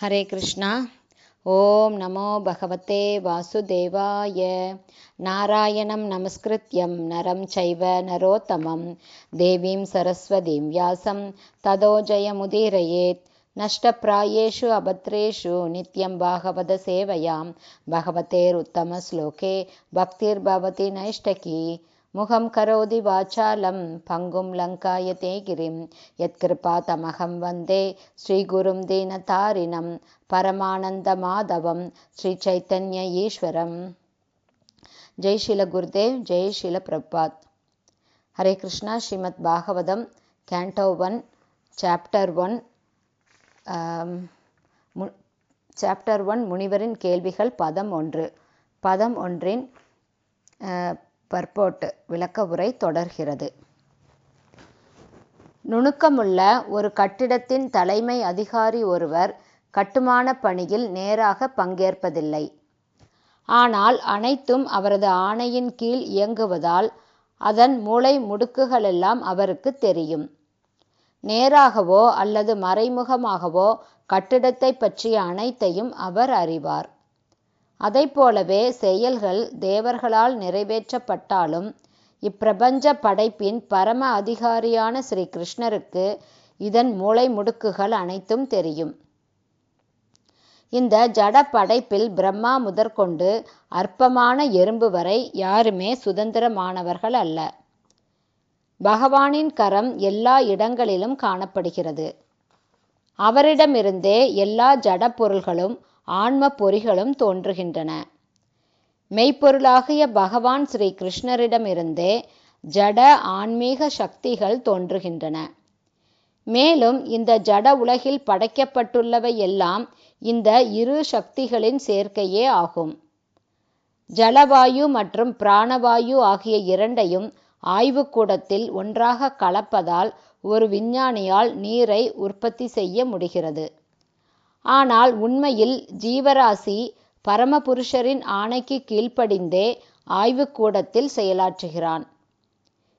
हरे कृष्ण। ॐ नमो भगवते वासुदेवाय। नारायणं नमस्कृत्यं नरं चैव नरोत्तमं। देवीं सरस्वतीं व्यासं ततो जयमुदीरयेत्। नष्टप्रायेषु अभद्रेषु नित्यं भागवतसेवयां भगवतेरुत्तमश्लोके भक्तिर्भवति नैष्टकी। முகம் கரோதி வாச்சாலம் பங்கும் லங்காயதே கிரிம் யத்கிருபா தமகம் வந்தே ஸ்ரீகுரும் தீனதாரிணம் பரமானந்த மாதவம் ஸ்ரீ சைத்தன்ய ஈஸ்வரம். ஜெய் ஸ்ரீல குருதேவ் ஜெய் Srila Prabhat. Hare Krishna Srimad Bhagavatam canto one chapter one chapter one முனிவரின் கேள்விகள் பதம் ஒன்று. பதம் ஒன்றின் பர்போட்டு விளக்க உரை தொடர்கிறது. நுணுக்கமுள்ள ஒரு கட்டிடத்தின் தலைமை அதிகாரி ஒருவர் கட்டுமான பணியில் நேராக பங்கேற்பதில்லை. ஆனால் அனைத்தும் அவரது ஆணையின் கீழ் இயங்குவதால் அதன் மூளை முடுக்குகளெல்லாம் அவருக்கு தெரியும். நேராகவோ அல்லது மறைமுகமாகவோ கட்டிடத்தை பற்றிய அனைத்தையும் அவர் அறிவார். போலவே செயல்கள் தேவர்களால் நிறைவேற்றப்பட்டாலும் இப்பிரபஞ்ச படைப்பின் பரம அதிகாரியான ஸ்ரீ கிருஷ்ணருக்கு இதன் மூளை முடுக்குகள் அனைத்தும் தெரியும். இந்த ஜட படைப்பில் பிரம்மா முதற்கொண்டு அற்பமான எறும்பு வரை யாருமே சுதந்திரமானவர்கள் அல்ல. பகவானின் கரம் எல்லா இடங்களிலும் காணப்படுகிறது. அவரிடமிருந்தே எல்லா ஜட பொருள்களும் ஆன்ம பொறிகளும் தோன்றுகின்றன. மெய்ப்பொருளாகிய பகவான் ஸ்ரீ கிருஷ்ணரிடமிருந்தே ஜட ஆன்மீக சக்திகள் தோன்றுகின்றன. மேலும் இந்த ஜட உலகில் படைக்கப்பட்டுள்ளவை எல்லாம் இந்த இரு சக்திகளின் சேர்க்கையே ஆகும். ஜலவாயு மற்றும் பிராணவாயு ஆகிய இரண்டையும் ஆய்வுக்கூடத்தில் ஒன்றாக கலப்பதால் ஒரு விஞ்ஞானியால் நீரை உற்பத்தி செய்ய முடிகிறது. ஆனால் உண்மையில் ஜீவராசி பரமபுருஷரின் ஆணைக்கு கீழ்ப்படிந்தே ஆய்வுக்கூடத்தில் செயலாற்றுகிறான்.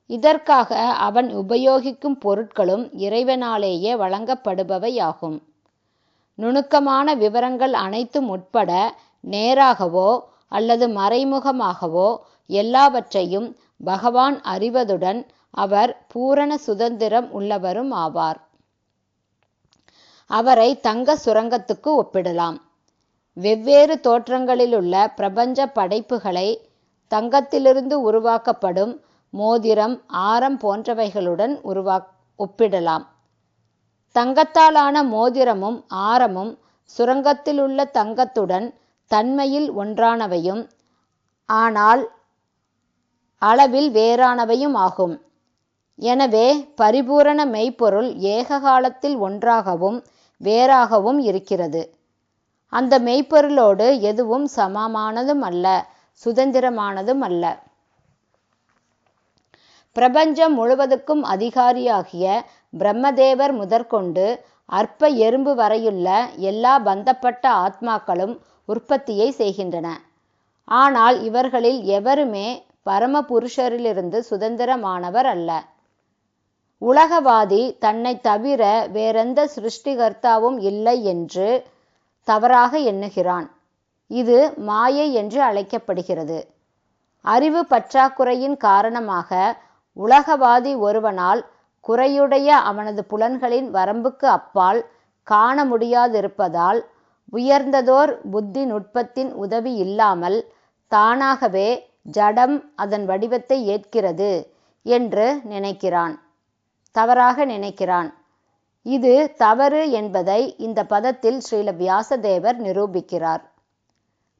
இதற்காக அவன் உபயோகிக்கும் பொருட்களும் இறைவனாலேயே வழங்கப்படுபவையாகும். நுணுக்கமான விவரங்கள் அனைத்தும் உட்பட நேராகவோ அல்லது மறைமுகமாகவோ எல்லாவற்றையும் பகவான் அறிவதுடன் அவர் பூரண சுதந்திரம் உள்ளவரும் ஆவார். அவரை தங்க சுரங்கத்துக்கு ஒப்பிடலாம். வெவ்வேறு தோற்றங்களிலுள்ள பிரபஞ்ச படைப்புகளை தங்கத்திலிருந்து உருவாக்கப்படும் மோதிரம் ஆரம் போன்றவைகளுடன் உருவா ஒப்பிடலாம். தங்கத்தாலான மோதிரமும் ஆரமும் சுரங்கத்திலுள்ள தங்கத்துடன் தன்மையில் ஒன்றானவையும் ஆனால் அளவில் வேறானவையும் ஆகும். எனவே பரிபூரண மெய்ப்பொருள் ஏக காலத்தில் ஒன்றாகவும் வேறாகவும் இருக்கிறது. அந்த மெய்ப்பொருளோடு எதுவும் சமமானதும் அல்ல சுதந்திரமானதும் அல்ல. பிரபஞ்சம் முழுவதுக்கும் அதிகாரியாகிய பிரம்மதேவர் முதற்கொண்டு அற்ப எறும்பு வரையுள்ள எல்லா பந்தப்பட்ட ஆத்மாக்களும் உற்பத்தியை செய்கின்றன. ஆனால் இவர்களில் எவருமே பரமபுருஷரிலிருந்து சுதந்திரமானவர் அல்ல. உலகவாதி தன்னை தவிர வேறெந்த சிருஷ்டிகர்த்தாவும் இல்லை என்று தவறாக எண்ணுகிறான். இது மாயை என்று அழைக்கப்படுகிறது. அறிவு பற்றாக்குறையின் காரணமாக உலகவாதி ஒருவனால் குறையுடைய அவனது புலன்களின் வரம்புக்கு அப்பால் காண முடியாதிருப்பதால் உயர்ந்ததோர் புத்தி நுட்பத்தின் உதவி இல்லாமல் தானாகவே ஜடம் அதன் வடிவத்தை ஏற்கிறது என்று நினைக்கிறான். தவறாக நினைக்கிறான். இது தவறு என்பதை இந்த பதத்தில் ஸ்ரீல வியாசதேவர் நிரூபிக்கிறார்.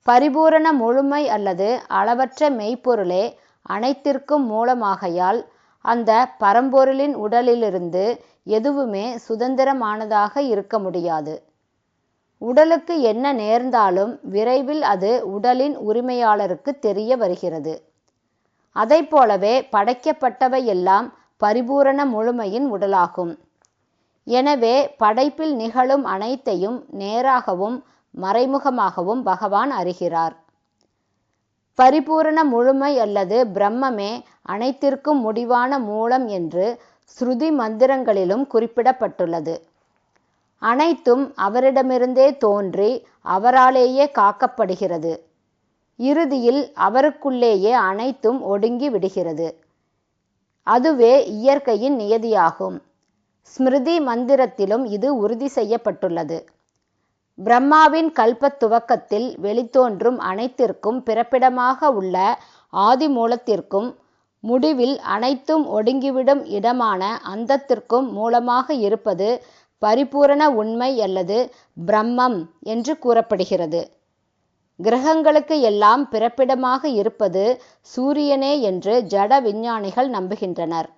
பரிபூரண முழுமை அல்லது அளவற்ற மெய்ப்பொருளே அனைத்திற்கும் மூலமாகையால் அந்த பரம்பொருளின் உடலிலிருந்து எதுவுமே சுதந்திரமானதாக இருக்க முடியாது. உடலுக்கு என்ன நேர்ந்தாலும் விரைவில் அது உடலின் உரிமையாளருக்கு தெரிய வருகிறது. அதை போலவே படைக்கப்பட்டவை எல்லாம் பரிபூரண முழுமையின் உடலாகும். எனவே படைப்பில் நிகழும் அனைத்தையும் நேராகவும் மறைமுகமாகவும் பகவான் அறிகிறார். பரிபூரண முழுமை அல்லது பிரம்மமே அனைத்திற்கும் முடிவான மூலம் என்று ஸ்ருதி மந்திரங்களிலும் குறிப்பிடப்பட்டுள்ளது. அனைத்தும் அவரிடமிருந்தே தோன்றி அவராலேயே காக்கப்படுகிறது. இறுதியில் அவருக்குள்ளேயே அனைத்தும் ஒடுங்கி விடுகிறது. அதுவே இயற்கையின் நியதியாகும். ஸ்மிருதி மந்திரத்திலும் இது உறுதி செய்யப்பட்டுள்ளது. பிரம்மாவின் கல்பத் துவக்கத்தில் வெளித்தோன்றும் அனைத்திற்கும் பிறப்பிடமாக உள்ள ஆதிமூலத்திற்கும் முடிவில் அனைத்தும் ஒடுங்கிவிடும் இடமான அந்தத்திற்கும் மூலமாக இருப்பது பரிபூரண உண்மை அல்லது பிரம்மம் என்று கூறப்படுகிறது. கிரகங்களுக்கு எல்லாம் பிறப்பிடமாக இருப்பது சூரியனே என்று ஜட விஞ்ஞானிகள் நம்புகின்றனர்.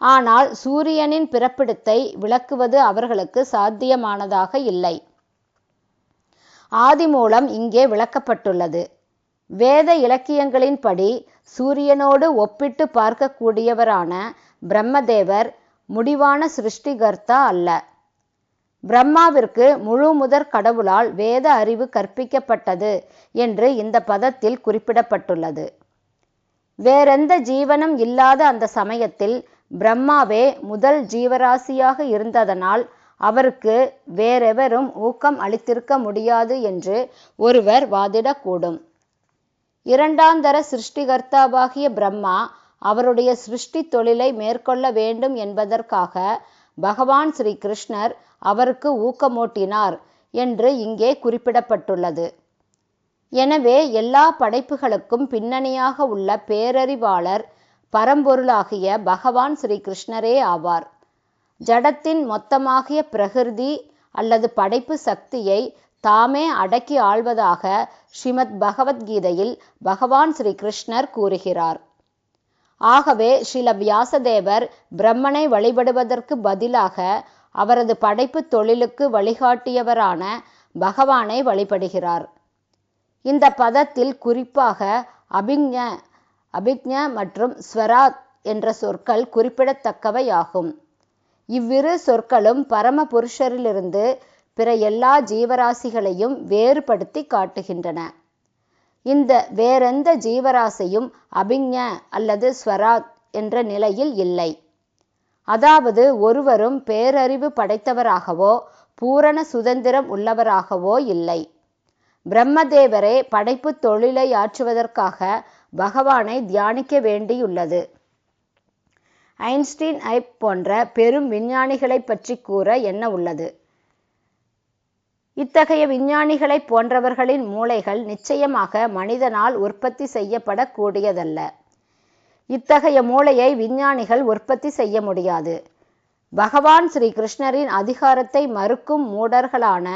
ஆனால் சூரியனின் பிறப்பிடத்தை விளக்குவது அவர்களுக்கு சாத்தியமானதாக இல்லை. ஆதி மூலம் இங்கே விளக்கப்பட்டுள்ளது. வேத இலக்கியங்களின்படி சூரியனோடு ஒப்பிட்டு பார்க்கக்கூடியவரான பிரம்மதேவர் முடிவான சிருஷ்டிகர்த்தா அல்ல. பிரம்மாவிற்கு முழு முதற் கடவுளால் வேத அறிவு கற்பிக்கப்பட்டது என்று இந்த பதத்தில் குறிப்பிடப்பட்டுள்ளது. வேறெந்த ஜீவனும் இல்லாத அந்த சமயத்தில் பிரம்மாவே முதல் ஜீவராசியாக இருந்ததனால் அவருக்கு வேறெவரும் ஊக்கம் அளித்திருக்க முடியாது என்று ஒருவர் வாதிடக்கூடும். இரண்டாந்தர சிருஷ்டிகர்த்தாவாகிய பிரம்மா அவருடைய சிருஷ்டி தொழிலை மேற்கொள்ள வேண்டும் என்பதற்காக பகவான் ஸ்ரீ கிருஷ்ணர் அவருக்கு ஊக்கமூட்டினார் என்று இங்கே குறிப்பிடப்பட்டுள்ளது. எனவே எல்லா படைப்புகளுக்கும் பின்னணியாக உள்ள பேரறிவாளர் பரம்பொருளாகிய பகவான் ஸ்ரீ கிருஷ்ணரே ஆவார். ஜடத்தின் மொத்தமாகிய பிரகிருதி அல்லது படைப்பு சக்தியை தாமே அடக்கி ஆள்வதாக ஸ்ரீமத் பகவத்கீதையில் பகவான் ஸ்ரீ கிருஷ்ணர் கூறுகிறார். ஆகவே ஸ்ரீல வியாசதேவர் பிரம்மனை வழிபடுவதற்கு பதிலாக அவரது படைப்பு தொழிலுக்கு வழிகாட்டியவரான பகவானை வழிபடுகிறார். இந்த பதத்தில் குறிப்பாக அபிஞ அபிக்ஞ மற்றும் ஸ்வராத் என்ற சொற்கள் குறிப்பிடத்தக்கவையாகும். இவ்விரு சொற்களும் பரம புருஷரிலிருந்து பிற எல்லா ஜீவராசிகளையும் வேறுபடுத்தி காட்டுகின்றன. இந்த வேறெந்த ஜீவராசியும் அபிஞ அல்லது ஸ்வராத் என்ற நிலையில் இல்லை. அதாவது ஒருவரும் பேரறிவு படைத்தவராகவோ பூரண சுதந்திரம் உள்ளவராகவோ இல்லை. பிரம்மதேவரே படைப்பு தொழிலை ஆற்றுவதற்காக பகவானை தியானிக்க வேண்டியுள்ளது. ஐன்ஸ்டீன் ஐப் போன்ற பெரும் விஞ்ஞானிகளை பற்றி கூற என்ன உள்ளது? இத்தகைய விஞ்ஞானிகளைப் போன்றவர்களின் மூளைகள் நிச்சயமாக மனிதனால் உற்பத்தி செய்யப்படக்கூடியதல்ல. இத்தகைய மூளையை விஞ்ஞானிகள் உற்பத்தி செய்ய முடியாது. பகவான் ஸ்ரீ கிருஷ்ணரின் அதிகாரத்தை மறுக்கும் மூடர்களான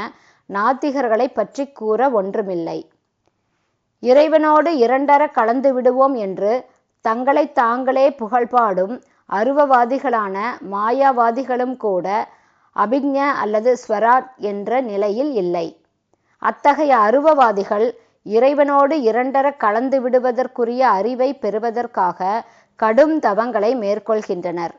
நாத்திகர்களை பற்றி கூற ஒன்றுமில்லை. இறைவனோடு இரண்டர கலந்து விடுவோம் என்று தங்களை தாங்களே புகழ்பாடும் அருவவாதிகளான மாயாவாதிகளும் கூட அபிக்ஞ அல்லது ஸ்வராட் என்ற நிலையில் இல்லை. அத்தகைய அருவவாதிகள் இறைவனோடு இரண்டர கலந்து விடுவதற்குரிய அறிவை பெறுவதற்காக கடும் தவங்களை மேற்கொள்கின்றனர்.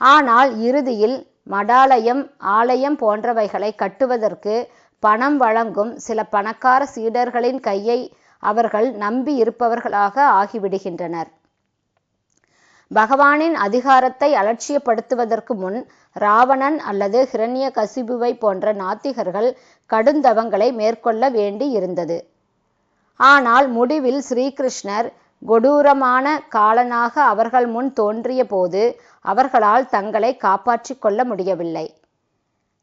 ஆனால் இறுதியில் மடாலயம் ஆலயம் போன்றவைகளை கட்டுவதற்கு பணம் வழங்கும் சில பணக்கார சீடர்களின் கையை அவர்கள் நம்பி இருப்பவர்களாக ஆகிவிடுகின்றனர். பகவானின் அதிகாரத்தை அலட்சியப்படுத்துவதற்கு முன் ராவணன் அல்லது ஹிரண்ய கசிபுவை போன்ற நாத்திகர்கள் கடுந்தவங்களை மேற்கொள்ள வேண்டி இருந்தது. ஆனால் முடிவில் ஸ்ரீகிருஷ்ணர் கொடூரமான காலனாக அவர்கள் முன் தோன்றிய போது அவர்களால் தங்களை காப்பாற்றிக் கொள்ள முடியவில்லை.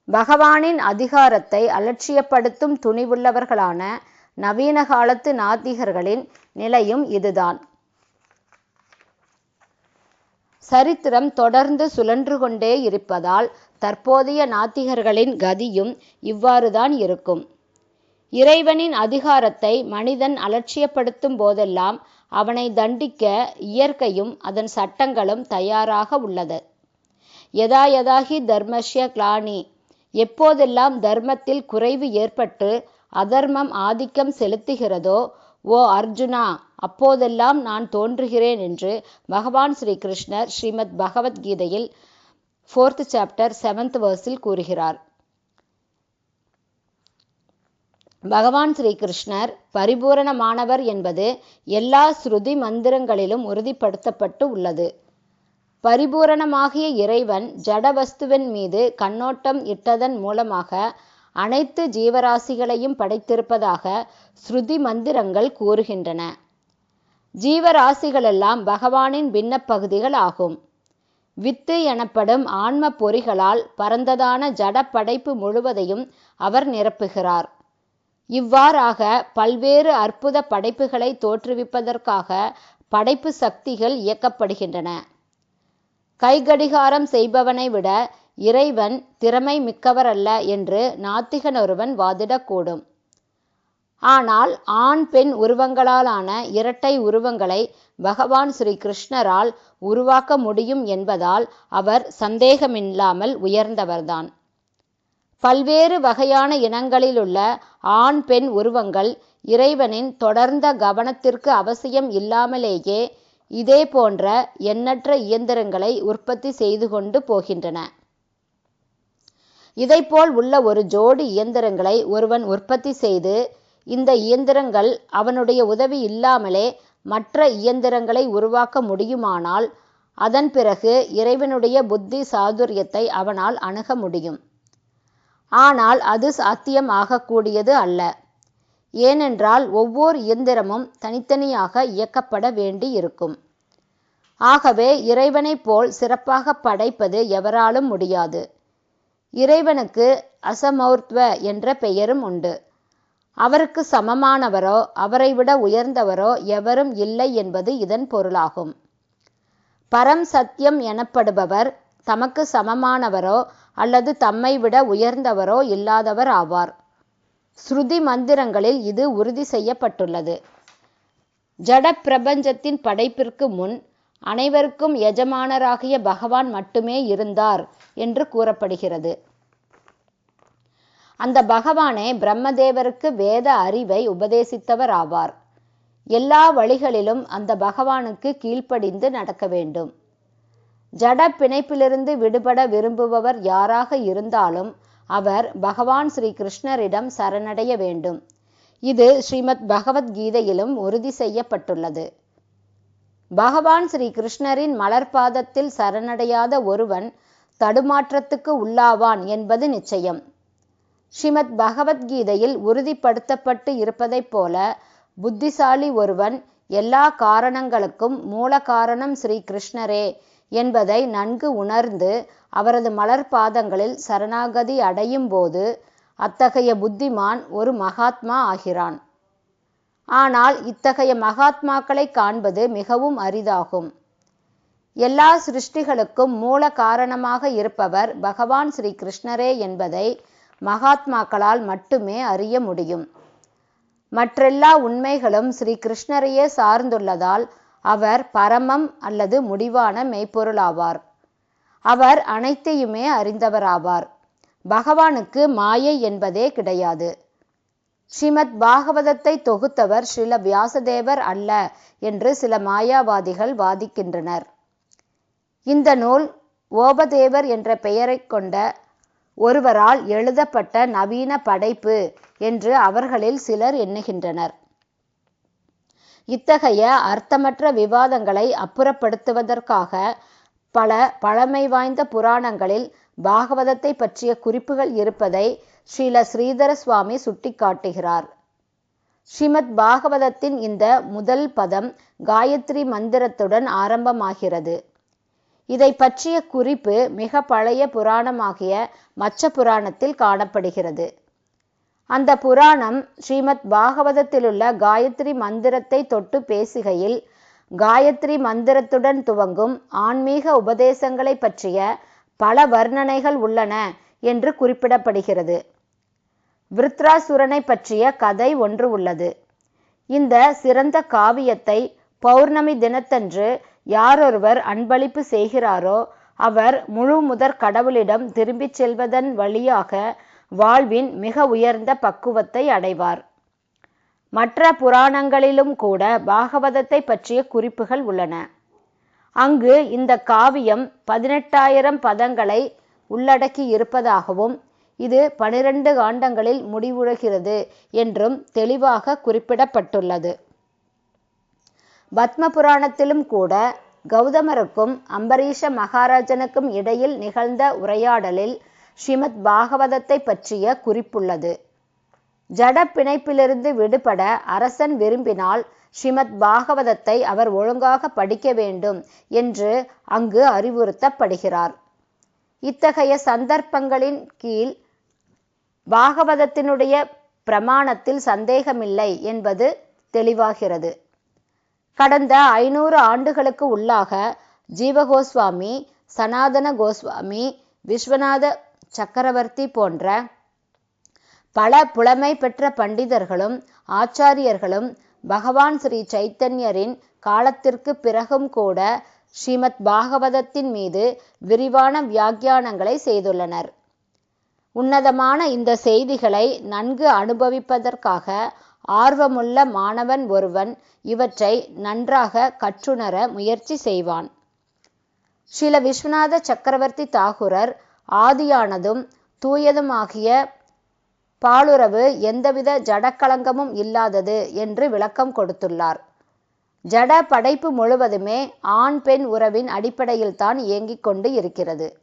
பகவானின் அதிகாரத்தை அலட்சியப்படுத்தும் துணிவுள்ளவர்களான நவீன காலத்து நாத்திகர்களின் நிலையும் இதுதான். சரித்திரம் தொடர்ந்து சுழன்று கொண்டே இருப்பதால் தற்போதைய நாத்திகர்களின் கதியும் இவ்வாறுதான் இருக்கும். இறைவனின் அதிகாரத்தை மனிதன் அலட்சியப்படுத்தும் போதெல்லாம் அவனை தண்டிக்க இயற்கையும் அதன் சட்டங்களும் தயாராக உள்ளது. யதா யதாகி தர்மஷ்ய கிளானி எப்போதெல்லாம் தர்மத்தில் குறைவு ஏற்பட்டு அதர்மம் ஆதிக்கம் செலுத்துகிறதோ ஓ அர்ஜுனா அப்போதெல்லாம் நான் தோன்றுகிறேன் என்று பகவான் ஸ்ரீ கிருஷ்ணர் ஸ்ரீமத் பகவத்கீதையில் ஃபோர்த் சாப்டர் செவன்த் வேர்ஸில் கூறுகிறார். பகவான் ஸ்ரீ கிருஷ்ணர் பரிபூரணமானவர் என்பது எல்லா ஸ்ருதி மந்திரங்களிலும் உறுதிப்படுத்தப்பட்டு உள்ளது. பரிபூரணமாகிய இறைவன் ஜடவஸ்துவின் மீது கண்ணோட்டம் இட்டதன் மூலமாக அனைத்து ஜீவராசிகளையும் படைத்திருப்பதாக ஸ்ருதி மந்திரங்கள் கூறுகின்றன. ஜீவராசிகளெல்லாம் பகவானின் விண்ணப்பகுதிகள் ஆகும். வித்து எனப்படும் ஆன்ம பொறிகளால் பரந்ததான ஜட படைப்பு முழுவதையும் அவர் நிரப்புகிறார். இவ்வாறாக பல்வேறு அற்புத படைப்புகளை தோற்றுவிப்பதற்காக படைப்பு சக்திகள் இயக்கப்படுகின்றன. கைகடிகாரம் செய்பவனை விட இறைவன் திறமை மிக்கவரல்ல என்று நாத்திகன் ஒருவன் வாதிடக்கூடும். ஆனால் ஆண் பெண் உருவங்களாலான இரட்டை உருவங்களை பகவான் ஸ்ரீ கிருஷ்ணரால் உருவாக்க முடியும் என்பதால் அவர் சந்தேகமில்லாமல் உயர்ந்தவர்தான். பல்வேறு வகையான இனங்களிலுள்ள ஆண் பெண் உருவங்கள் இறைவனின் தொடர்ந்த கவனத்திற்கு அவசியம் இல்லாமலேயே இதே போன்ற எண்ணற்ற இயந்திரங்களை உற்பத்தி செய்து கொண்டு போகின்றன. இதைப்போல் உள்ள ஒரு ஜோடி இயந்திரங்களை ஒருவன் உற்பத்தி செய்து இந்த இயந்திரங்கள் அவனுடைய உதவி இல்லாமலே மற்ற இயந்திரங்களை உருவாக்க முடியுமானால் அதன் பிறகு இறைவனுடைய புத்தி சாதுரியத்தை அவனால் அணுக முடியும். ஆனால் அது சாத்தியம் ஆகக்கூடியது அல்ல. ஏனென்றால் ஒவ்வொரு இயந்திரமும் தனித்தனியாக இயக்கப்பட வேண்டி இருக்கும் ஆகவே இறைவனைப் போல் சிறப்பாக படைப்பது எவராலும் முடியாது. இறைவனுக்கு அசமௌர்த்வ என்ற பெயரும் உண்டு. அவருக்கு சமமானவரோ அவரை விட உயர்ந்தவரோ எவரும் இல்லை என்பது இதன் பொருளாகும். பரம் சத்தியம் எனப்படுபவர் தமக்கு சமமானவரோ அல்லது தம்மை விட உயர்ந்தவரோ இல்லாதவர் ஆவார். ஸ்ருதி மந்திரங்களில் இது உறுதி செய்யப்பட்டுள்ளது. ஜட பிரபஞ்சத்தின் படைப்பிற்கு முன் அனைவருக்கும் எஜமானராகிய பகவான் மட்டுமே இருந்தார் என்று கூறப்படுகிறது. அந்த பகவானே பிரம்மதேவருக்கு வேத அறிவை உபதேசித்தவர் ஆவார் எல்லா வழிகளிலும் அந்த பகவானுக்கு கீழ்ப்படிந்து நடக்க வேண்டும். ஜட பிணைப்பிலிருந்து விடுபட விரும்புபவர் யாராக இருந்தாலும் அவர் பகவான் ஸ்ரீ கிருஷ்ணரிடம் சரணடைய வேண்டும். இது ஸ்ரீமத் பகவத்கீதையிலும் உறுதி செய்யப்பட்டுள்ளது. பகவான் ஸ்ரீ கிருஷ்ணரின் மலர்பாதத்தில் சரணடையாத ஒருவன் தடுமாற்றத்துக்கு உள்ளாவான் என்பது நிச்சயம். ஸ்ரீமத் பகவத்கீதையில் உறுதிப்படுத்தப்பட்டு இருப்பதைப் போல புத்திசாலி ஒருவன் எல்லா காரணங்களுக்கும் மூல காரணம் ஸ்ரீ கிருஷ்ணரே என்பதை நன்கு உணர்ந்து அவரது மலர் பாதங்களில் சரணாகதி அடையும் போது அத்தகைய புத்திமான் ஒரு மகாத்மா ஆகிறான். ஆனால் இத்தகைய மகாத்மாக்களை காண்பது மிகவும் அரிதாகும். எல்லா சிருஷ்டிகளுக்கும் மூல காரணமாக இருப்பவர் பகவான் ஸ்ரீ கிருஷ்ணரே என்பதை மகாத்மாக்களால் மட்டுமே அறிய முடியும். மற்றெல்லா உண்மைகளும் ஸ்ரீ கிருஷ்ணரையே சார்ந்துள்ளதால் அவர் பரமம் அல்லது முடிவான மெய்ப்பொருளாவார். அவர் அனைத்தையுமே அறிந்தவராவார். பகவானுக்கு மாயை என்பதே கிடையாது. ஸ்ரீமத் பாகவதத்தை தொகுத்தவர் ஸ்ரீல வியாசதேவர் அல்ல என்று சில மாயாவாதிகள் வாதிக்கின்றனர். இந்த நூல் ஓபதேவர் என்ற பெயரைக் கொண்ட ஒருவரால் எழுதப்பட்ட நவீன படைப்பு என்று அவர்களில் சிலர் எண்ணுகின்றனர். இத்தகைய அர்த்தமற்ற விவாதங்களை அப்புறப்படுத்துவதற்காக பல பழமை வாய்ந்த புராணங்களில் பாகவதத்தை பற்றிய குறிப்புகள் இருப்பதை ஸ்ரீல ஸ்ரீதர சுவாமி சுட்டிக்காட்டுகிறார். ஸ்ரீமத் பாகவதத்தின் இந்த முதல் பதம் காயத்ரி மந்திரத்துடன் ஆரம்பமாகிறது. இதை பற்றிய குறிப்பு மிக பழைய புராணமாகிய மச்ச புராணத்தில் காணப்படுகிறது. அந்த புராணம் ஸ்ரீமத் பாகவதத்திலுள்ள காயத்ரி மந்திரத்தை தொட்டு பேசுகையில் காயத்ரி மந்திரத்துடன் துவங்கும் ஆன்மீக உபதேசங்களை பற்றிய பல வர்ணனைகள் உள்ளன என்று குறிப்பிடப்படுகிறது. விருத்ராசுரனை பற்றிய கதை ஒன்று உள்ளது. இந்த சிறந்த காவியத்தை பௌர்ணமி தினத்தன்று யாரொருவர் அன்பளிப்பு செய்கிறாரோ அவர் முழு முதற் கடவுளிடம் திரும்பிச் செல்வதன் வழியாக வாழ்வின் மிக உயர்ந்த பக்குவத்தை அடைவார். மற்ற புராணங்களிலும் கூட பாகவதத்தை பற்றிய குறிப்புகள் உள்ளன. அங்கு இந்த காவியம் பதினெட்டாயிரம் பதங்களை உள்ளடக்கி இருப்பதாகவும் இது பனிரெண்டு காண்டங்களில் முடிவுறுகிறது என்றும் தெளிவாக குறிப்பிடப்பட்டுள்ளது. பத்ம புராணத்திலும் கூட கௌதமருக்கும் அம்பரீஷ மகாராஜனுக்கும் இடையில் நிகழ்ந்த உரையாடலில் ஸ்ரீமத் பாகவதத்தை பற்றிய குறிப்புள்ளது. ஜட பிணைப்பிலிருந்து விடுபட அரசன் விரும்பினால் ஸ்ரீமத் பாகவதத்தை அவர் ஒழுங்காக படிக்க வேண்டும் என்று அங்கு அறிவுறுத்தப்படுகிறார். இத்தகைய சந்தர்ப்பங்களின் கீழ் பாகவதத்தினுடைய பிரமாணத்தில் சந்தேகமில்லை என்பது தெளிவாகிறது. கடந்த ஐநூறு ஆண்டுகளுக்கு உள்ளாக ஜீவகோஸ்வாமி சனாதன கோஸ்வாமி விஸ்வநாத சக்கரவர்த்தி போன்ற பல புலமை பெற்ற பண்டிதர்களும் ஆச்சாரியர்களும் பகவான் ஸ்ரீ சைத்தன்யரின் காலத்திற்கு பிறகும் கூட ஸ்ரீமத் பாகவதத்தின் மீது விரிவான வியாக்கியானங்களை செய்துள்ளனர். உன்னதமான இந்த செய்திகளை நன்கு அனுபவிப்பதற்காக ஆர்வமுள்ள மாணவன் ஒருவன் இவற்றை நன்றாக கற்றுணர முயற்சி செய்வான். ஸ்ரீல விஸ்வநாத சக்கரவர்த்தி தாகுரர் ஆதியானதும் தூயதுமாகிய பாலுறவு எந்தவித ஜடக்கலங்கமும் இல்லாதது என்று விளக்கம் கொடுத்துள்ளார். ஜட படைப்பு முழுவதுமே ஆண் பெண் உறவின் அடிப்படையில்தான் இயங்கிக் கொண்டு இருக்கிறது.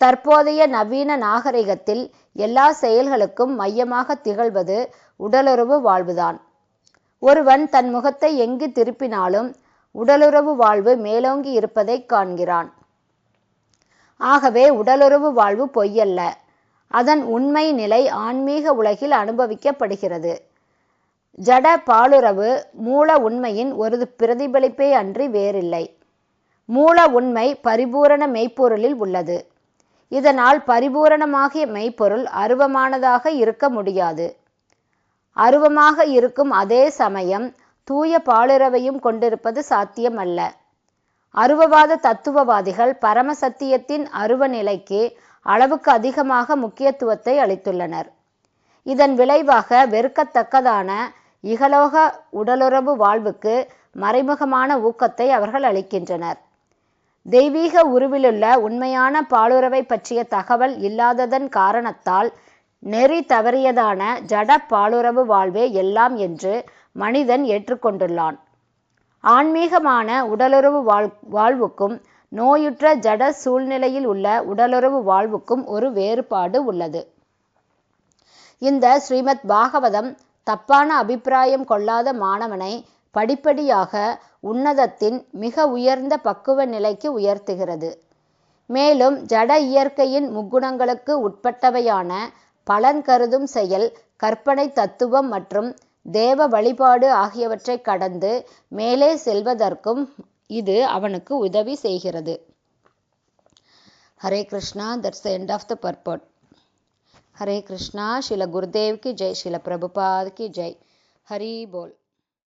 தற்போதைய நவீன நாகரிகத்தில் எல்லா செயல்களுக்கும் மையமாக திகழ்வது உடலுறவு வாழ்வுதான். ஒருவன் தன் முகத்தை எங்கு திருப்பினாலும் உடலுறவு வாழ்வு மேலோங்கி இருப்பதை காண்கிறான். ஆகவே உடலுறவு வாழ்வு பொய்யல்ல. அதன் உண்மை நிலை ஆன்மீக உலகில் அனுபவிக்கப்படுகிறது. ஜட பாலுறவு மூல உண்மையின் ஒரு பிரதிபலிப்பே அன்றி வேறில்லை. மூல உண்மை பரிபூரண மெய்ப்பொருளில் உள்ளது. இதனால் பரிபூரணமாகிய மெய்ப்பொருள் அருவமானதாக இருக்க முடியாது. அருவமாக இருக்கும் அதே சமயம் தூய பாலுறவையும் கொண்டிருப்பது சாத்தியமல்ல. அருவவாத தத்துவவாதிகள் பரம சத்தியத்தின் அருவ நிலைக்கு அளவுக்கு அதிகமாக முக்கியத்துவத்தை அளித்துள்ளனர். இதன் விளைவாக வெறுக்கத்தக்கதான இகலோக உடலுறவு வாழ்வுக்கு மறைமுகமான ஊக்கத்தை அவர்கள் அளிக்கின்றனர். தெய்வீக உருவிலுள்ள உண்மையான பாலுறவை பற்றிய தகவல் இல்லாததன் காரணத்தால் நெறி தவறியதான ஜட பாலுறவு வாழ்வே எல்லாம் என்று மனிதன் ஏற்றுக்கொண்டுள்ளான். ஆன்மீகமான உடலுறவு வாழ் வாழ்வுக்கும் நோயுற்ற ஜட சூழ்நிலையில் உள்ள உடலுறவு வாழ்வுக்கும் ஒரு வேறுபாடு உள்ளது. இந்த ஸ்ரீமத் பாகவதம் தப்பான அபிப்பிராயம் கொள்ளாத மாணவனை படிப்படியாக உன்னதத்தின் மிக உயர்ந்த பக்குவ நிலைக்கு உயர்த்துகிறது. மேலும் ஜட இயற்கையின் முக்குணங்களுக்கு உட்பட்டவையான பலன் கருதும் செயல் கற்பனை தத்துவம் மற்றும் தேவ வழிபாடு ஆகியவற்றை கடந்து மேலே செல்வதற்கும் இது அவனுக்கு உதவி செய்கிறது. Hare Krishna that's the end of the purport Hare Krishna Srila Gurudev கி ஜெய் ஸ்ரீல பிரபுபாத் கி ஜெய். ஹரி போல்.